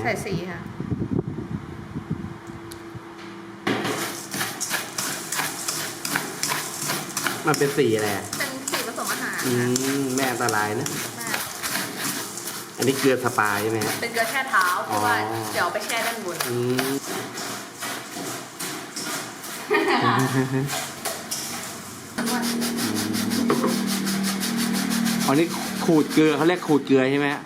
ใส่สีค่ะ มันเป็นสีอะไรอะเป็นสีผสมอาหารอืค่ะมแม่อันตรายนะ แม่อันนี้เกลือสปาใช่ไหมฮะ เป็นเกลือแช่เท้าเพราะว่าอ๋อ เดี๋ยวเอาไปแช่ด้านบนอืมอันนี้ขูดเกลือเขาเรียกขูดเกลือใช่ไหมฮะ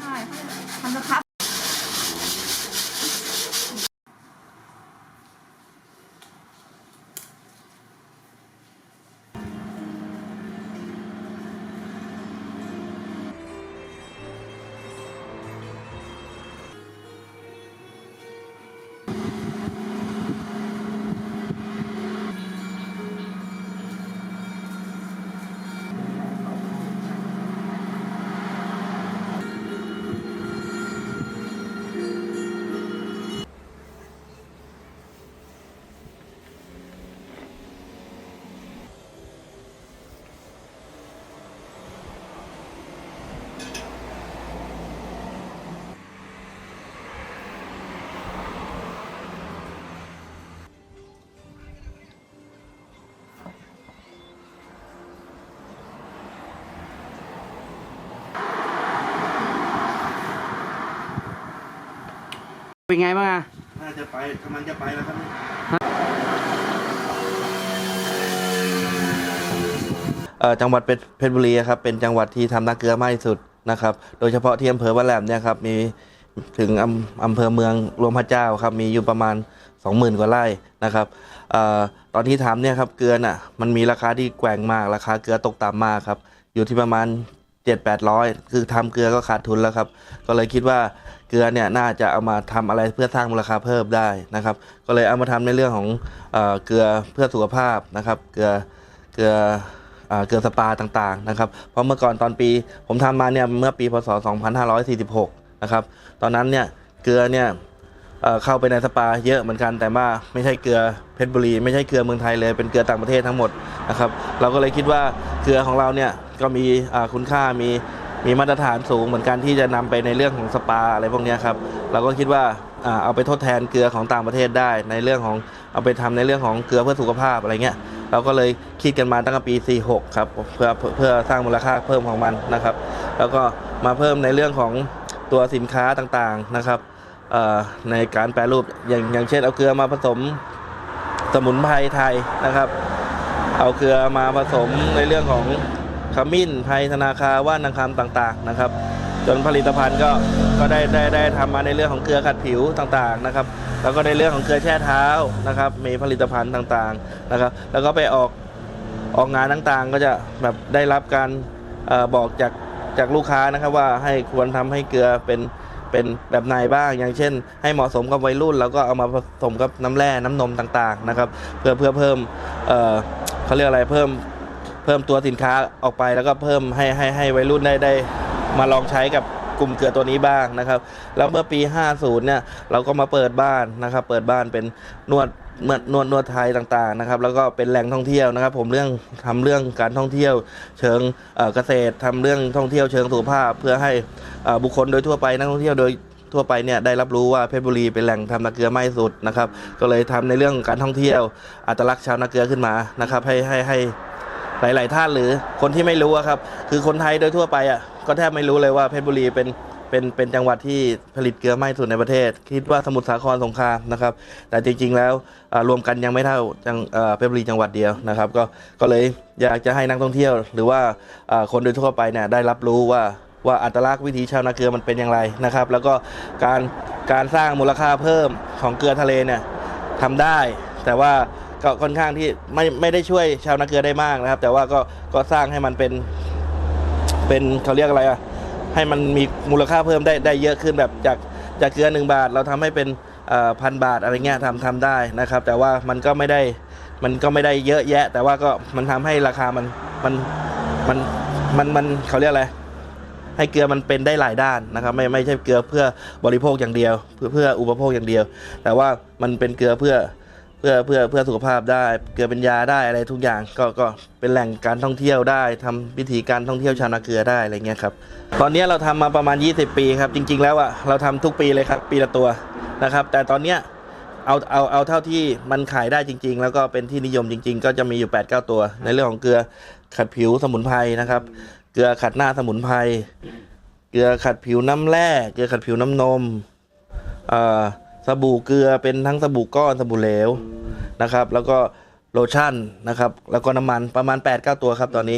เป็นไงบ้างอะน่าจะไปกำลังจะไปแล้วครับเนี่ยเอ่อจังหวัดเพชรเพชรบุรีครับเป็นจังหวัดที่ทำนาเกลือมากที่สุดนะครับ โดยเฉพาะที่อำเภอบ้านแหลมเนี่ยครับมีถึงอำอำเภอเมืองรวมพระเจ้าครับมีอยู่ประมาณ 20,000 กว่าไร่นะครับเอ่อตอนที่ทำเนี่ยครับเกลือน่ะมันมีราคาที่แกว่งมากราคาเกลือตกต่ำมากครับอยู่ที่ประมาณ 7 8 0 0คือทำเกลือก็ขาดทุนแล้วครับ ก็เลยคิดว่าเกลือเนี่ยน่าจะเอามาทำอะไรเพื่อสร้างมูลค่าเพิ่มได้นะครับ ก็เลยเอามาทำในเรื่องของเอเกลือเพื่อสุขภาพนะครับ เกลือเกลือเกลือสปาต่างๆนะครับ เพราะเมื่อก่อนตอนปีผมทำมาเนี่ยเมื่อปีพศ 2546 นะครับ ตอนนั้นเนี่ยเกลือเนี่ยเเข้าไปในสปาเยอะเหมือนกันแต่ว่าไม่ใช่เกลือเพชรบุรี ไม่ใช่เกลือเมืองไทยเลยเป็นเกลือต่างประเทศทั้งหมดนะครับ เราก็เลยคิดว่าเกลือของเราเนี่ย ก็มีคุณค่ามีมีมาตรฐานสูงเหมือนกันที่จะนำไปในเรื่องของสปาอะไรพวกนี้ครับเราก็คิดว่าเอาไปทดแทนเกลือของต่างประเทศได้ ในเรื่องของเอาไปทำในเรื่องของเกลือเพื่อสุขภาพอะไรเงี้ยเราก็เลยคิดกันมาตั้งแต่ปี 46 ครับเพื่อเพื่อสร้างมูลค่าเพิ่มของมันนะครับ แล้วก็มาเพิ่มในเรื่องของตัวสินค้าต่างๆนะครับในการแปรรูปอย่างอย่างเช่นเอาเกลือมาผสมสมุนไพรไทยนะครับ เอาเกลือมาผสมในเรื่องของ ขมิ้นไพรธนาคาว่านนางคำต่างๆนะครับ จนผลิตภัณฑ์ก็ก็ได้ได้ได้ทำมาในเรื่องของเกลือขัดผิวต่างๆนะครับแล้วก็ในเรื่องของเกลือแช่เท้านะครับ มีผลิตภัณฑ์ต่างๆนะครับ แล้วก็ไปออกออกงานต่างๆ ก็จะแบบได้รับการออบอกจากจากลูกค้านะครับว่าให้ควรทำให้เกลือเป็นเป็นแบบไหนบ้าง อย่างเช่น ให้เหมาะสมกับวัยรุ่น แล้วก็เอามาผสมกับน้ำแร่น้ำนมต่างๆนะครับ เพื่อเพื่อเพิ่มเเขาเรียกอะไรเพิ่ม เพิ่มตัวสินค้าออกไปแล้วก็เพิ่มให้ให้ให้วัยรุ่นได้ได้มาลองใช้กับกลุ่มเกลือตัวนี้บ้างนะครับ แล้วเมื่อปี 50 เนี่ยเราก็มาเปิดบ้านนะครับ เปิดบ้านเป็นนวดนวดนวดนวดไทยต่างๆนะครับ แล้วก็เป็นแหล่งท่องเที่ยวนะครับ ผมเรื่องทำเรื่องการท่องเที่ยว เชิงเกษตรทำเรื่องท่องเที่ยวเชิงสุขภาพ เพื่อให้บุคคลโดยทั่วไปนักท่องเที่ยวโดยทั่วไปเนี่ยได้รับรู้ว่าเพชรบุรีเป็นแหล่งทำนาเกลือไม่สุดนะครับ ก็เลยทำในเรื่องการท่องเที่ยวอัตลักษณ์ชาวนาเกลือขึ้นมานะครับ ให้ให้ให้ หลาย ๆ ท่านหรือคนที่ไม่รู้ครับ คือคนไทยโดยทั่วไปอะก็แทบไม่รู้เลยว่าเพชรบุรีเป็นเป็นเป็นจังหวัดที่ผลิตเกลือมากที่สุดในประเทศ คิดว่าสมุทรสาครสงครามนะครับ แต่จริง ๆ แล้วรวมกันยังไม่เท่าจังเพชรบุรีจังหวัดเดียวนะครับก็ก็เลยอยากจะให้นักท่องเที่ยว หรือว่าคนโดยทั่วไปเนี่ยได้รับรู้ว่าว่าอัตลักษณ์วิถีชาวนาเกลือมันเป็นอย่างไรนะครับ แล้วก็การการสร้างมูลค่าเพิ่มของเกลือทะเลเนี่ยทำได้ แต่ว่า ก็ค่อนข้างที่ไม่ไม่ได้ช่วยชาวนาเกลือได้มากนะครับ แต่ว่าก็ก็สร้างให้มันเป็น เป็นเขาเรียกอะไรอะให้มันมีมูลค่าเพิ่มได้ได้เยอะขึ้นแบบจากจากเกลือหนึ่งบาท เราทำให้เป็นพันบาทอะไรเงี้ยทำทำได้นะครับ แต่ว่ามันก็ไม่ได้มันก็ไม่ได้เยอะแยะ แต่ว่าก็มันทำให้ราคามันมันมันมันมันเขาเรียกอะไรให้เกลือมันเป็นได้หลายด้านนะครับ ไม่ไม่ใช่เกลือเพื่อบริโภคอย่างเดียว เพื่อเพื่ออุปโภคอย่างเดียว แต่ว่ามันเป็นเกลือเพื่อ เพื่อเพื่อเพื่อสุขภาพได้เกลือเป็นยาได้อะไรทุกอย่างก็ก็เป็นแหล่งการท่องเที่ยวได้ทำวิธีการท่องเที่ยวชาวนาเกลือได้อะไรเงี้ยครับตอนนี้เราทำมาประมาณ 20 ปีครับจริง ๆ แล้วอะเราทำทุกปีเลยครับปีละตัวนะครับ แต่ตอนเนี้ยเอาเอาเอาเท่าที่มันขายได้จริง ๆ แล้วก็เป็นที่นิยมจริง ๆ ก็จะมีอยู่8-9ตัว ในเรื่องของเกลือขัดผิวสมุนไพรนะครับ เกลือขัดหน้าสมุนไพรเกลือขัดผิวน้ำแร่เกลือขัดผิวน้ำนมเอ่อ สบู่เกลือเป็นทั้งสบู่ก้อนสบู่เหลวนะครับ แล้วก็โลชั่นนะครับ แล้วก็น้ำมันประมาณ8-9ตัวครับตอนนี้